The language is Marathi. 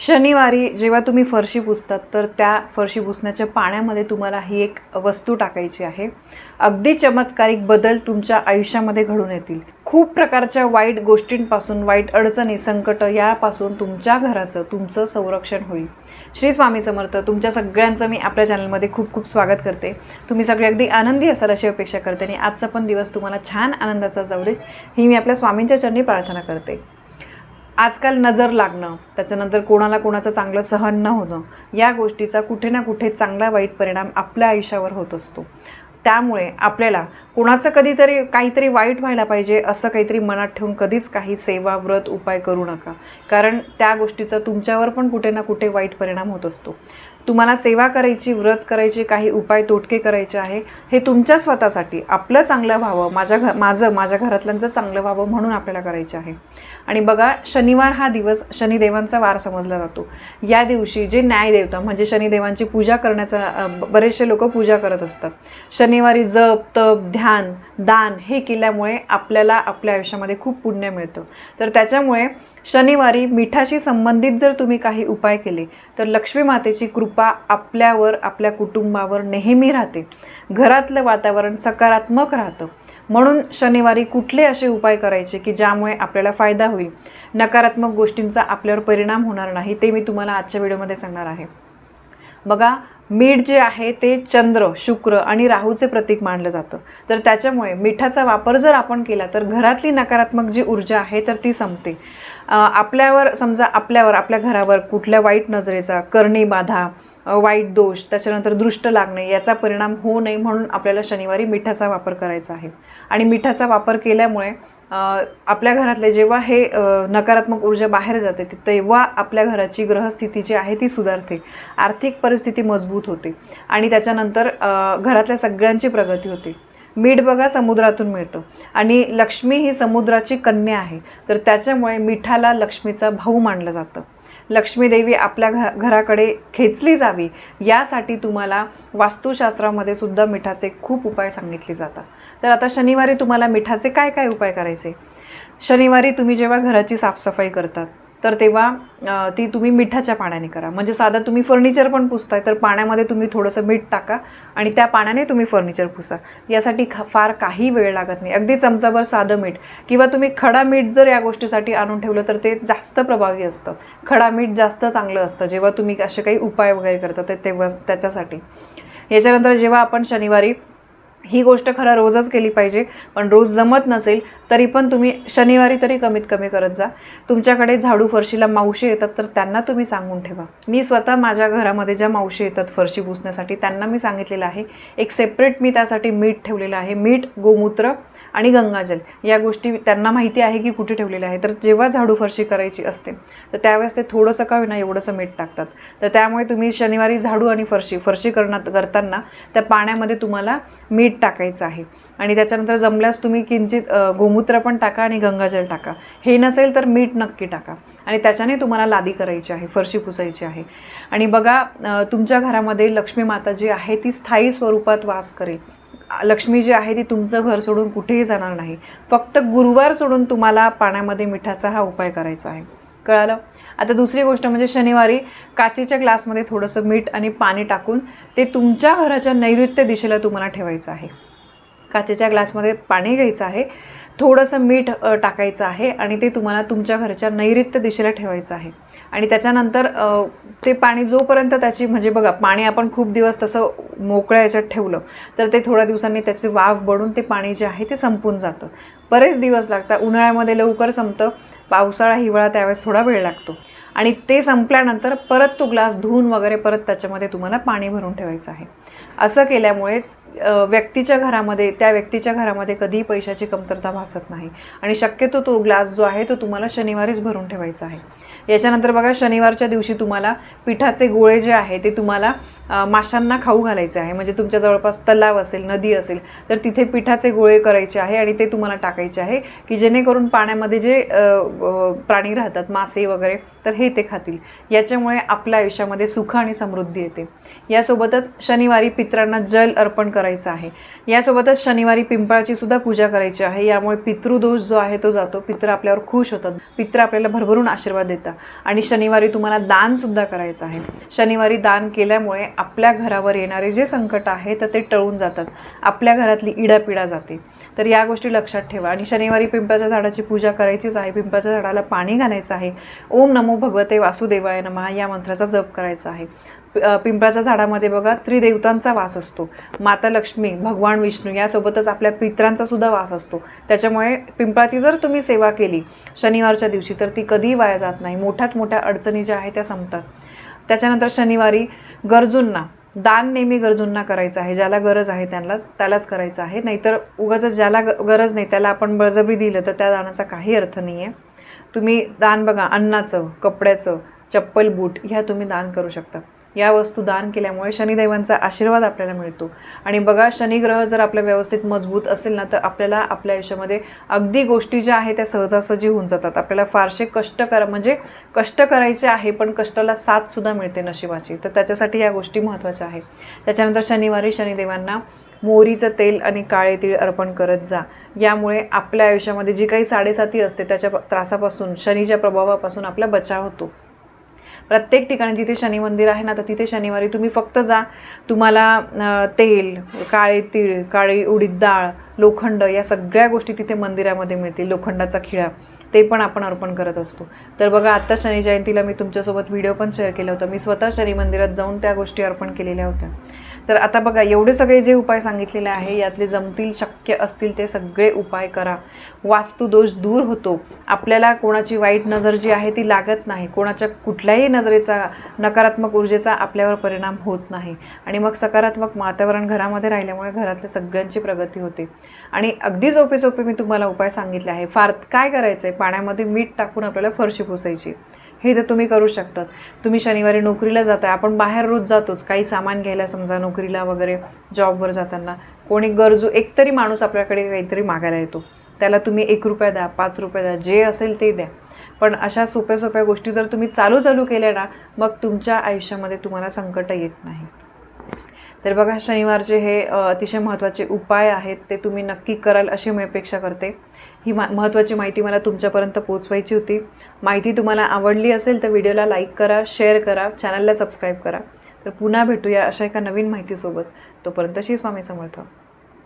शनिवारी जेव्हा तुम्ही फरशी पुसतात तर त्या फरशी पुसण्याच्या पाण्यामध्ये तुम्हाला ही एक वस्तू टाकायची आहे. अगदी चमत्कारिक बदल तुमच्या आयुष्यामध्ये घडून येतील. खूप प्रकारच्या वाईट गोष्टींपासून वाईट अडचणी संकट यापासून तुमच्या घराचं तुमचं संरक्षण होईल. श्री स्वामी समर्थ तुमच्या सगळ्यांचं मी आपल्या चॅनलमध्ये खूप खूप स्वागत करते. तुम्ही सगळे अगदी आनंदी असाल अशी अपेक्षा करते आणि आजचा पण दिवस तुम्हाला छान आनंदाचा जाऊ दे. ही मी आपल्या स्वामींच्या चरणी प्रार्थना करते. आजकाल नजर लागणं त्याच्यानंतर कोणाला कोणाचं चांगलं सहन न होणं या गोष्टीचा कुठे ना कुठे चांगला वाईट परिणाम आपल्या आयुष्यावर होत असतो. त्यामुळे आपल्याला कोणाचं कधीतरी काहीतरी वाईट व्हायला पाहिजे असं काहीतरी मनात ठेवून कधीच काही सेवा व्रत उपाय करू नका. कारण त्या गोष्टीचा तुमच्यावर पण कुठे ना कुठे वाईट परिणाम होत असतो. तुम्हाला सेवा करायची व्रत करायची काही उपाय तोटके करायचे आहे हे तुमच्या स्वतःसाठी आपलं चांगलं व्हावं माझ्या घ माझं माझ्या घरातल्यांचं चांगलं व्हावं म्हणून आपल्याला करायचे आहे. आणि बघा शनिवार हा दिवस शनिदेवांचा वार समजला जातो. या दिवशी जे न्यायदेवता म्हणजे शनिदेवांची पूजा करण्याचा बरेचसे लोक पूजा करत असतात. शनिवारी जप तप ध्यान दान हे केल्यामुळे आपल्याला आपल्या आयुष्यामध्ये खूप पुण्य मिळतं. तर त्याच्यामुळे शनिवारी मिठाशी संबंधित जर तुम्ही काही उपाय केले तर लक्ष्मी मातेची कृपा आपल्यावर आपल्या कुटुंबावर नेहमी राहते. घरातलं वातावरण सकारात्मक राहतं. म्हणून शनिवारी कुठले असे उपाय करायचे की ज्यामुळे आपल्याला फायदा होईल? नकारात्मक गोष्टींचा आपल्यावर परिणाम होणार नाही ते मी तुम्हाला आजच्या व्हिडिओमध्ये सांगणार आहे. बघा मीठ जे आहे ते चंद्र शुक्र आणि राहूचे प्रतीक मानलं जातं. तर त्याच्यामुळे मिठाचा वापर जर आपण केला तर घरातली नकारात्मक जी ऊर्जा आहे तर ती संपते. आपल्यावर समजा आपल्यावर आपल्या घरावर कुठल्या वाईट नजरेचा करणी बाधा वाईट दोष त्याच्यानंतर दृष्ट लागणे याचा परिणाम होऊ नये म्हणून आपल्याला शनिवारी मिठाचा वापर करायचा आहे. आणि मिठाचा वापर केल्यामुळे आपल्या घरातले जेव्हा हे नकारात्मक ऊर्जा बाहेर जाते ते- तेव्हा आपल्या घराची ग्रहस्थिती जी आहे ती सुधारते. आर्थिक परिस्थिती मजबूत होते आणि त्याच्यानंतर घरातल्या सगळ्यांची प्रगती होते. मीठ बघा समुद्रातून मिळतं. आणि लक्ष्मी ही समुद्राची कन्या आहे. तर त्याच्यामुळे मिठाला लक्ष्मीचा भाऊ मानलं जातं. लक्ष्मीदेवी आपल्या घ घराकडे खेचली जावी यासाठी तुम्हाला वास्तुशास्त्रामध्ये सुद्धा मिठाचे खूप उपाय सांगितले जातात. तर आता शनिवारी तुम्हाला मिठाचे काय काय उपाय करायचे? शनिवारी तुम्ही जेव्हा घराची साफसफाई करतात तर तेव्हा ती तुम्ही मिठाच्या पाण्याने करा. म्हणजे साधं तुम्ही फर्निचर पण पुसताय तर पाण्यामध्ये तुम्ही थोडंसं मीठ टाका आणि त्या पाण्याने तुम्ही फर्निचर पुसा. यासाठी ख फार काही वेळ लागत नाही. अगदी चमचाभर साधं मीठ किंवा तुम्ही खडा मीठ जर या गोष्टीसाठी आणून ठेवलं तर ते जास्त प्रभावी असतं. खडा मीठ जास्त चांगलं असतं. जेव्हा तुम्ही असे काही उपाय वगैरे करता ते तेव्हा त्याच्यासाठी. याच्यानंतर जेव्हा आपण शनिवारी ही गोष्ट खरं रोजच केली पाहिजे पण रोज जमत नसेल तरी पण तुम्ही शनिवारी तरी कमीत कमी करत जा. तुमच्याकडे झाडू फरशीला मावशी येतात तर त्यांना तुम्ही सांगून ठेवा. मी स्वतः माझ्या घरामध्ये ज्या मावशी येतात फरशी पुसण्यासाठी त्यांना मी सांगितलेलं आहे. एक सेपरेट मी त्यासाठी मीठ ठेवलेलं आहे. मीठ गोमूत्र आणि गंगाजल या गोष्टी त्यांना माहिती आहे की कुठे ठेवलेल्या आहे तर जेव्हा झाडू फरशी करायची असते तर त्यावेळेस ते थोडंसं का होईना एवढंसं मीठ टाकतात. तर त्यामुळे तुम्ही शनिवारी झाडू आणि फरशी फरशी करणार करताना त्या पाण्यामध्ये तुम्हाला मीठ टाकायचं आहे. आणि त्याच्यानंतर जमल्यास तुम्ही किंचित गोमूत्र पण टाका आणि गंगाजल टाका. हे नसेल तर मीठ नक्की टाका. आणि त्याच्याने तुम्हाला लादी करायची आहे फरशी पुसायची आहे. आणि बघा तुमच्या घरामध्ये लक्ष्मी माता जी आहे ती स्थायी स्वरूपात वास करेल. लक्ष्मी जी आहे ती तुमचं घर सोडून कुठेही जाणार नाही. फक्त गुरुवार सोडून तुम्हाला पाण्यामध्ये मिठाचा हा उपाय करायचा आहे. कळालं? आता दुसरी गोष्ट म्हणजे शनिवारी काचेच्या ग्लासमध्ये थोडंसं मीठ आणि पाणी टाकून ते तुमच्या घराच्या नैऋत्य दिशेला तुम्हाला ठेवायचं आहे. काचेच्या ग्लासमध्ये पाणी घ्यायचं आहे. थोडंसं मीठ टाकायचं आहे आणि ते तुम्हाला तुमच्या घरच्या नैऋत्य दिशेला ठेवायचं आहे. आणि त्याच्यानंतर ते पाणी जोपर्यंत त्याची म्हणजे बघा पाणी आपण खूप दिवस तसं मोकळ्या याच्यात ठेवलं तर ते थोड्या दिवसांनी त्याचे वाफ बढून ते पाणी जे आहे ते संपून जातं. बरेच दिवस लागतात. उन्हाळ्यामध्ये लवकर संपतं. पावसाळा हिवाळा त्यावेळेस थोडा वेळ लागतो. आणि ते संपल्यानंतर परत तो ग्लास धुवून वगैरे परत त्याच्यामध्ये तुम्हाला पाणी भरून ठेवायचं आहे. असं केल्यामुळे व्यक्तीच्या घरामध्ये त्या व्यक्तीच्या घरामध्ये कधीही पैशाची कमतरता भासत नाही. आणि शक्यतो तो ग्लास जो आहे तो तुम्हाला शनिवारीच भरून ठेवायचा आहे. याच्यानंतर बघा शनिवारच्या दिवशी तुम्हाला पिठाचे गोळे जे आहे ते तुम्हाला माशांना खाऊ घालायचे आहे. म्हणजे तुमच्या जवळपास तलाव असेल नदी असेल तर तिथे पिठाचे गोळे करायचे आहे आणि ते तुम्हाला टाकायचे आहे की जेणेकरून पाण्यामध्ये जे प्राणी राहतात मासे वगैरे तर हे ते खातील. याच्यामुळे आपल्या आयुष्यामध्ये सुख आणि समृद्धी येते. यासोबतच शनिवारी पित्रांना जल अर्पण करायचं आहे. यासोबतच शनिवारी पिंपळाची सुद्धा पूजा करायची आहे. यामुळे पितृदोष जो आहे तो जातो. पित्र आपल्यावर खुश होतात. पित्र आपल्याला भरभरून आशीर्वाद देतात. आणि शनिवारी तुम्हाला दानसुद्धा करायचं आहे. शनिवारी दान केल्यामुळे आपल्या घरावर येणारे जे संकट आहे तर ते टळून जातात. आपल्या घरातली इडापिडा जाते. तर या गोष्टी लक्षात ठेवा. आणि शनिवारी पिंपळाच्या झाडाची पूजा करायचीच आहे. पिंपळाच्या झाडाला पाणी घालायचं आहे. ओम नमो भगवते वासुदेवाय नमः या मंत्राचा जप करायचा आहे. पिंपळाच्या झाडामध्ये बघा त्रिदेवतांचा वास असतो. माता लक्ष्मी भगवान विष्णू यासोबतच आपल्या पित्रांचा सुद्धा वास असतो. त्याच्यामुळे पिंपळाची जर तुम्ही सेवा केली शनिवारच्या दिवशी तर ती कधीही वाया जात नाही. मोठ्यात मोठ्या अडचणी ज्या आहेत त्या संपतात. त्याच्यानंतर शनिवारी गरजूंना दान नेहमी गरजूंना करायचं आहे. ज्याला गरज आहे त्यांनाच त्यालाच करायचं आहे. नाहीतर उगाच ज्याला ग- गरज नाही त्याला आपण बळजबरी दिलं तर त्या दानाचा काही अर्थ नाही आहे तुम्ही दान बघा अन्नाचं कपड्याचं चप्पल बूट ह्या तुम्ही दान करू शकता. या वस्तू दान केल्यामुळे शनिदेवांचा आशीर्वाद आपल्याला मिळतो. आणि बघा शनिग्रह जर आपल्या व्यवस्थित मजबूत असेल ना तर आपल्याला आपल्या आयुष्यामध्ये अगदी गोष्टी ज्या आहेत त्या सहजासहजी होऊन जातात. आपल्याला फारसे कष्ट करा म्हणजे कष्ट करायचे आहे पण कष्टाला साथसुद्धा मिळते नशिबाची. तर त्याच्यासाठी या गोष्टी महत्त्वाच्या आहेत. त्याच्यानंतर शनिवारी शनिदेवांना मोहरीचं तेल आणि काळे तीळ अर्पण करत जा. यामुळे आपल्या आयुष्यामध्ये जी काही साडेसाती असते त्याच्या त्रासापासून शनीच्या प्रभावापासून आपला बचाव होतो. प्रत्येक ठिकाणी जिथे शनी मंदिर आहे ना तर तिथे शनिवारी तुम्ही फक्त जा. तुम्हाला तेल काळे तीळ काळी उडीद डाळ लोखंड या सगळ्या गोष्टी तिथे मंदिरामध्ये मिळतील लोखंडाचा खिळा. ते पण आपण अर्पण करत असतो. तर बघा आत्ता शनी जयंतीला मी तुमच्यासोबत व्हिडिओ पण शेअर केला होता. मी स्वतः शनी मंदिरात जाऊन त्या गोष्टी अर्पण केलेल्या होत्या. तर आता बघा एवढे सगळे जे उपाय सांगितलेले आहे यातले जमतील शक्य असतील ते सगळे उपाय करा. वास्तुदोष दूर होतो. आपल्याला कोणाची वाईट नजर जी आहे ती लागत नाही. कोणाच्या कुठल्याही नजरेचा नकारात्मक ऊर्जेचा आपल्यावर परिणाम होत नाही. आणि मग सकारात्मक वातावरण घरामध्ये राहिल्यामुळे घरातल्या सगळ्यांची प्रगती होते. आणि अगदी सोपे सोपे मी तुम्हाला उपाय सांगितले आहे. फार काय करायचं आहे पाण्यामध्ये मीठ टाकून आपल्याला फरशी पुसायची. हे तर तुम्ही करू शकतात तुम्ही शनिवारी नोकरीला जाताय आपण बाहेर रोज जातोच. काही सामान घ्यायला समजा नोकरीला वगैरे जॉबवर जाताना. कोणी गरजू एकतरी माणूस आपल्याकडे काहीतरी मागायला येतो. त्याला तुम्ही एक रुपया द्या पाच रुपये द्या जे असेल ते द्या. पण अशा सोप्या सोप्या गोष्टी जर तुम्ही चालू चालू केल्या ना मग तुमच्या आयुष्यामध्ये तुम्हाला संकट येत नाही. तर बघा शनिवारचे हे अतिशय महत्त्वाचे उपाय आहेत ते तुम्ही नक्की कराल अशी मी अपेक्षा करते. ही मा महत्त्वाची माहिती मला तुमच्यापर्यंत पोचवायची होती. माहिती तुम्हाला आवडली असेल तर व्हिडिओला लाईक करा शेअर करा चॅनलला सबस्क्राईब करा. तर पुन्हा भेटूया अशा एका नवीन माहितीसोबत. तोपर्यंत श्री स्वामी समर्थ.